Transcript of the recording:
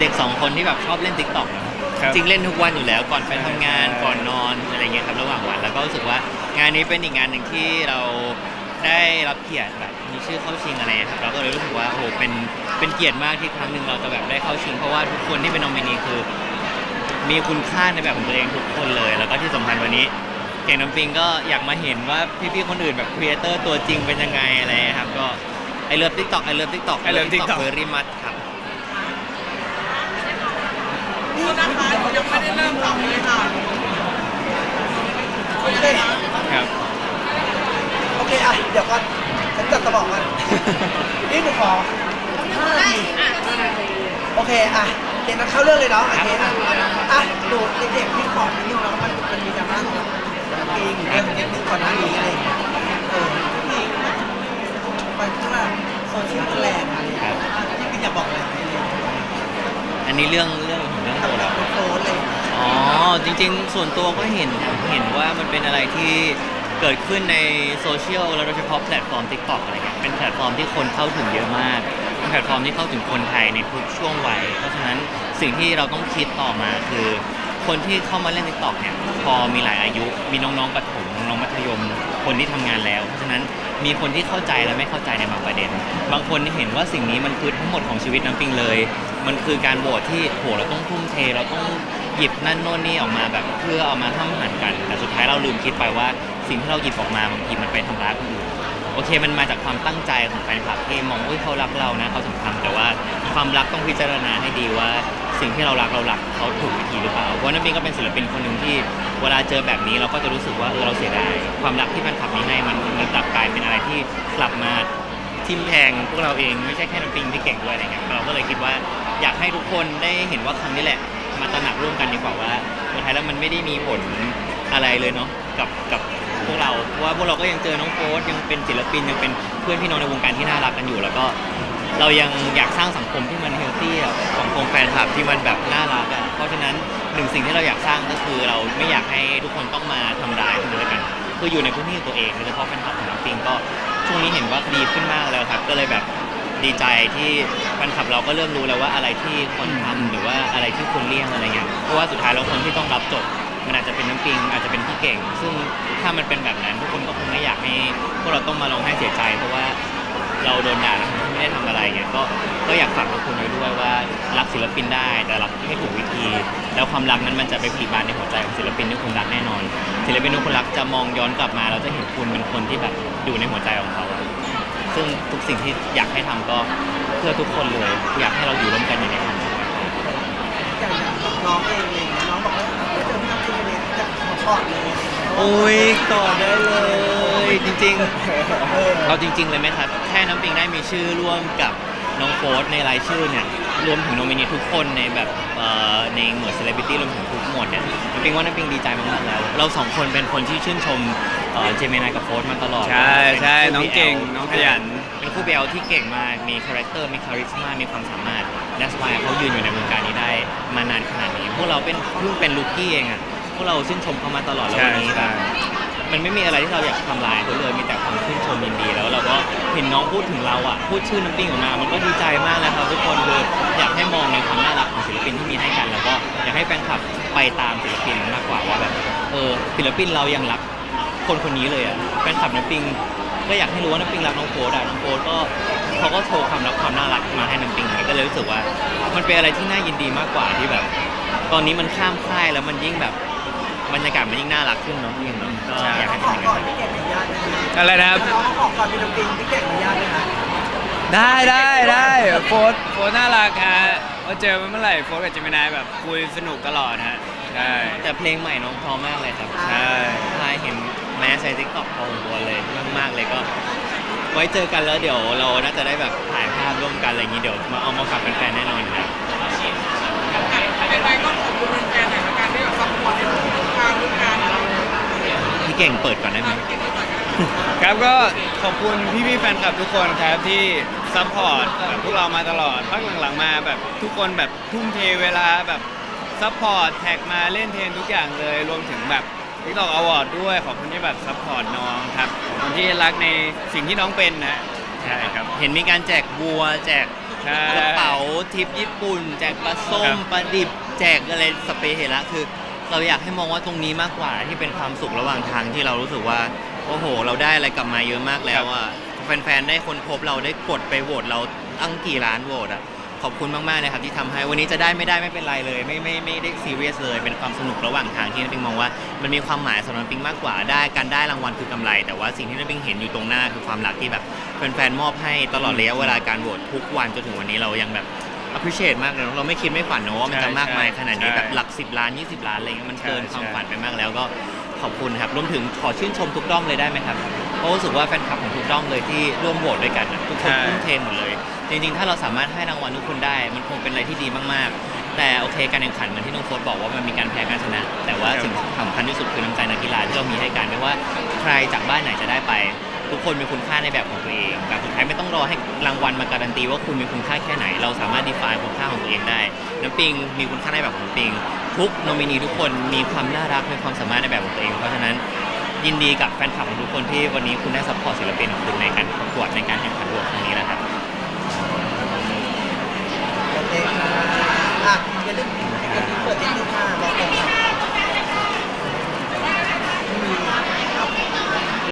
เด็กสองคนที่แบบชอบเล่น t ิ k t o k ครับจริงเล่นทุกวันอยู่แล้วก่อนไปทำงานก่อนนอนอะไรเงี้ยครับระหว่างวันแล้วก็รู้สึกว่างานนี้เป็นอีกงานหนึ่งที่เราได้รับเกียรติแบบมีชื่อเข้าชิงอะไรเงี้ยครับเราก็เลยรู้สึกว่าโอ้โหเป็นเป็นเกียรติมากที่ครั้งหนึ่งเราจะแบบได้เข้าชิง เพราะว่าทุกคนที่เป็นนอมินีคือ มีคุณค่าในแบบของตัวเองทุกคนเลย แล้วก็ที่สำคัญวันนี้เก่งน้ำปิงก็อยากมาเห็นว่าพี่ๆคนอื่นแบบครีเอเตอร์ตัวจริงเป็นยังไงอะไรครับก็ไอเลิฟทิกตอกไอเลิฟทิกตอก I love TikTok เวอรี่มัดครับ นี่นะคะยังไม่ได้เริ่มทำเลยค่ะโอเคครับ โอเคอะเดี๋ยวก่อนฉันจัดสมองก่อนนี่หนูขอห้านาทีโอเคอะเดี๋ยวเราเข้าเรื่องเลยเนาะโอเคอะอะหนูเด็กๆที่ขอนิดนึงแล้วมันมันมีดราม่าของเองเรื่องนิดนึงก่อนหน้านี้อะไรอย่างเงี้ยเออที่มันที่ว่าโซเชียลแรงอะไรอย่างเงี้ยที่พี่อยากบอกอะไรไหมเลย อันนี้เรื่องเรื่องของเรื่องตัวเรา โพสเลยอ๋อจริงๆ ส่วนตัวก็เห็นเห็นว่ามันเป็นอะไรที่เกิดขึ้นในโซเชียลแล้วโดยเฉพาะแพลตฟอร์ม TikTok อะไรเงี้ยเป็นแพลตฟอร์มที่คนเข้าถึงเยอะมากเป็นแพลตฟอร์มที่เข้าถึงคนไทยในทุกช่วงวัย เพราะฉะนั้นสิ่งที่เราต้องคิดต่อมาคือ คนที่เข้ามาเล่น TikTok เนี่ยพอมีหลายอายุ มีน้องๆประถมน้องมัธยม คนที่ทำงานแล้ว เพราะฉะนั้นมีคนที่เข้าใจและไม่เข้าใจในบางประเด็น บางคนเห็นว่าสิ่งนี้มันคือทั้งหมดของชีวิตน้ำปิงเลย มันคือการโหวตที่โหเราต้องทุ่มเทเราต้องหยิบนั่นโน่นนี่ออกมาแบบเพื่อเอามาห้ามหันกัน แต่สุดท้ายเราลืมคิดไปว่าสิ่งที่เราหยิบออกมาบางทีมันไปทำร้ายคนอื่นโอเคมันมาจากความตั้งใจของแฟนคลับที่มองว่าเขารักเรานะเขาถึงทำแต่ว่าความรักต้องพิจารณาให้ดีว่าสิ่งที่เรารักเรารักเขาถูกวิธีหรือเปล่าเพราะน้ำปิงก็เป็นศิลปินคนหนึ่งที่เวลาเจอแบบนี้เราก็จะรู้สึกว่าเออเราเสียดายความรักที่แฟนคลับมีให้มันมันกลับกลายเป็นอะไรที่กลับมาทิมแทงพวกเราเองไม่ใช่แค่น้ำปิงที่เก่งด้วยอะไรเงี้ยเราก็เลยคิดว่า อยากให้ทุกคนได้เห็นว่าครั้งนี้แหละ มาตระหนักร่วมกันดีกว่าว่าสุดท้ายแล้วมันไม่ได้มีผลอะไรเลยเนาะกับกับพวกเราเพราะว่าพวกเราก็ยังเจอน้องโฟสยังเป็นศิลปินยังเป็นเพื่อนพี่น้องในวงการที่น่ารักกันอยู่ แล้วก็เรายังอยากสร้างสังคมที่มันเฮลตี้อะสังคมแฟนคลับที่มันแบบน่ารักอะเพราะฉะนั้นหนึ่งสิ่งที่เราอยากสร้างก็คือเราไม่อยากให้ทุกคนต้องมาทำร้ายคนอื่นด้วยกัน คืออยู่ในพื้นที่ของตัวเองโดยเฉพาะแฟนคลับของน้องปิงก็ช่วงนี้เห็นว่าดีขึ้นมากแล้วครับ ก็เลยแบบ ดีใจที่แฟนคลับเราก็เริ่มรู้แล้วว่าอะไรที่ควรทำหรือว่าอะไรที่ควรเลี่ยงอะไรเงี้ยเพราะว่าสุดท้ายแล้วคนที่ต้องรับจบมันอาจจะเป็นน้ำปิงอาจจะเป็นพี่เก่ง ซึ่งถ้ามันเป็นแบบนั้นทุกคนก็คงไม่อยากให้พวกเราต้องมาร้องไห้เสียใจ เพราะว่าเราโดนด่าแล้วไม่ได้ทำอะไรเงี้ยก็ก็อยากฝากทุกคนไว้ด้วยว่ารักศิลปินได้แต่รักให้ถูกวิธี แล้วความรักนั้นมันจะไปผลิบานในหัวใจของศิลปินที่คุณรักแน่นอนศิลปินที่คุณรักจะมองย้อนกลับมาแล้วจะเห็นคุณเป็นคนที่แบบอยู่ในหัวใจของเขา ซึ่งทุกสิ่งที่อยากให้ทำก็เพื่อทุกคนเลย อยากให้เราอยู่ร่วมกันอย่างในความสุขอย่างน้องเองเลยน้องบอกว่าไม่เจอพี่น้องจริงเลยจะขอกอดเลยโอ้ยต่อได้เลยจริงเออๆเอาจริง ๆ เลยไหมครับ แค่น้ำปิงได้มีชื่อร่วมกับน้องโฟสในรายชื่อเนี่ยรวมถึงโนมินีทุกคนในแบบเอ่อในหมวดเซเลบริตี้รวมถึงทุกหมวดเนี่ยน้ำปิงว่าน้ำปิงดีใจมากๆแล้ว เราสองคนเป็นคนที่ชื่นชม เจมินายกับโฟสมาตลอดใช่ใช่เป็นคู่น้องเก่ง BL น้องขยัน เป็นคู่เบลที่เก่งมากมีคาแรคเตอร์มีคาริสมามีความสามารถ That's why เขายืนอยู่ในวงการนี้ได้มานานขนาดนี้ พวกเราเป็นเพิ่งเป็นลูกี้เองอะพวกเราชื่นชมเขามาตลอดแล้วใช่วันนี้แบบมันไม่มีอะไรที่เราอยากทำลายเขาเลยมีแต่ความชื่นชมยินดี แล้วเราก็เห็นน้องพูดถึงเราอะพูดชื่อน้ำปิ้งออกมา มันก็ดีใจมากแล้วครับทุกคนคืออยากให้มองในความน่ารักของศิลปินที่มีให้กัน แล้วก็อยากให้แฟนคลับไปตามศิลปินมากกว่าว่าแบบเออศิลปินเรายังรัก คนคนนี้เลยอะแฟนคลับน้ำปิงก็อยากให้รู้ว่าน้ำปิงรักน้องโฟดอะน้องโฟดก็เขาก็โชว์ความรักความน่ารักมาให้น้ำปิงก็เลยรู้สึกว่า มันเป็นอะไรที่น่ายินดีมากกว่าที่แบบ ตอนนี้มันข้ามค่ายแล้วมันยิ่งแบบบรรยากาศมันยิ่งน่ารักขึ้นเนาะพี่เนาะก็ใช่อยากให้ขเป็นออย่างก่นั้อนนพี่เก่งอนุญาตนะอะไรนะครับน้องขอก่อนพี่น้องปิงพี่เก่งอนุญาตไหมคะได้ได้ได้โฟร์โฟร์น่ารักฮะพอเจอมันเมื่อไหร่โฟร์กับเจมินายแบบคุยสนุกตลอดฮะใช่ แต่เพลงใหม่น้องเพอมากเลยครับ ใช่ ใช่เห็น แม้ใช้ทิกตอกพอสมควรเลยมากๆเลยก็ ไว้เจอกันแล้วเดี๋ยวเราน่าจะได้แบบถ่ายภาพร่วมกันอะไรอย่างนี้เดี๋ยวมาเอามาฝากแฟนๆแน่นอนครับเป็นไรก็ขอบคุณแฟนๆหน่อยละกันที่แบบซัพพอร์ตในทุกทางทุกการเราพี่เก่งเปิดก่อนได้ไหมเก่งที่สุดครับก็ขอบคุณพี่ๆแฟนคลับทุกคนครับที่ซัพพอร์ตแบบพวกเรามาตลอดพักหลังๆมาแบบทุกคนแบบทุ่มเทเวลาแบบซัพพอร์ตแท็กมาเล่นเทรนทุกอย่างเลยรวมถึงแบบ ทิกตอกอวอร์ดด้วยขอบคุณที่แบบซัพพอร์ตน้องครับขอบคุณที่รักในสิ่งที่น้องเป็นนะใช่ครับ เห็นมีการแจกบัว แจกใช่ กระเป๋าทิปญี่ปุ่น แจกปลาส้ครัมบปลาดิบ แจกอะไรสเปรย์เฮระคือ เราอยากให้มองว่าตรงนี้มากกว่าที่เป็นความสุขระหว่างทางที่เรารู้สึกว่า โอ้โห เราได้อะไรกลับมาเยอะมากแล้วอะแฟนๆได้คนพบเราได้กดไปโหวตเราตั้งกี่ล้านโหวตอะ ขอบคุณมากๆเลยครับที่ทำให้วันนี้จะได้ไม่ได้ไม่เป็นไรเลย ไม่ไม่ไม่ได้ซีเรียสเลย เป็นความสนุกระหว่างทางที่น้ำปิงมองว่า มันมีความหมายสำหรับน้ำปิงมากกว่าได้การได้รางวัลคือกำไร แต่ว่าสิ่งที่น้ำปิงเห็นอยู่ตรงหน้าคือความรักที่แบบแฟนๆมอบให้ตลอดระยะเวลาการโหวตทุกวันจนถึงวันนี้เรายังแบบ appreciate มากเลยเนอะเราไม่คิดไม่ฝันเนอะว่ามันจะมากมายขนาดนี้ใช่แบบหลัก 10 ล้าน 20 ล้านอะไรเงี้ยมันเกินใช่ ความฝันไปมากแล้วก็ ขอบคุณครับรวมถึงขอชื่นชมทุกด้อมเลยได้ไหมครับเพราะรู้สึกว่าแฟนคลับของทุกด้อมเลยที่ร่วมโหวตด้วยกันอะทุกคนทุ่มเทหมดเลย จริงๆ ถ้าเราสามารถให้รางวัลทุกคนได้ มันคงเป็นอะไรที่ดีมากๆ แต่โอเคการแข่งขันเหมือนที่น้องโค้ชบอกว่ามันมีการแพ้การชนะ แต่ว่าสิ่งสำคัญที่สุดคือน้ำใจนักกีฬาที่เรามีให้กันไม่ว่าใครจากบ้านไหนจะได้ไป ทุกคนมีคุณค่าในแบบของตัวเองแต่สุดท้ายไม่ต้องรอให้รางวัลมาการันตีว่าคุณมีคุณค่าแค่ไหน เราสามารถ define คุณค่าของตัวเองได้ น้ำปิงมีคุณค่าในแบบของปิง ทุกโนมินีทุกคนมีความน่ารักมีความสามารถในแบบของตัวเอง เพราะฉะนั้นยินดีกับแฟนคลับของทุกคนที่วันนี้คุณได้ซัพพอร์ตศิลปินของคุณในการประกวดในการแข่งขันรวมครั้งนี้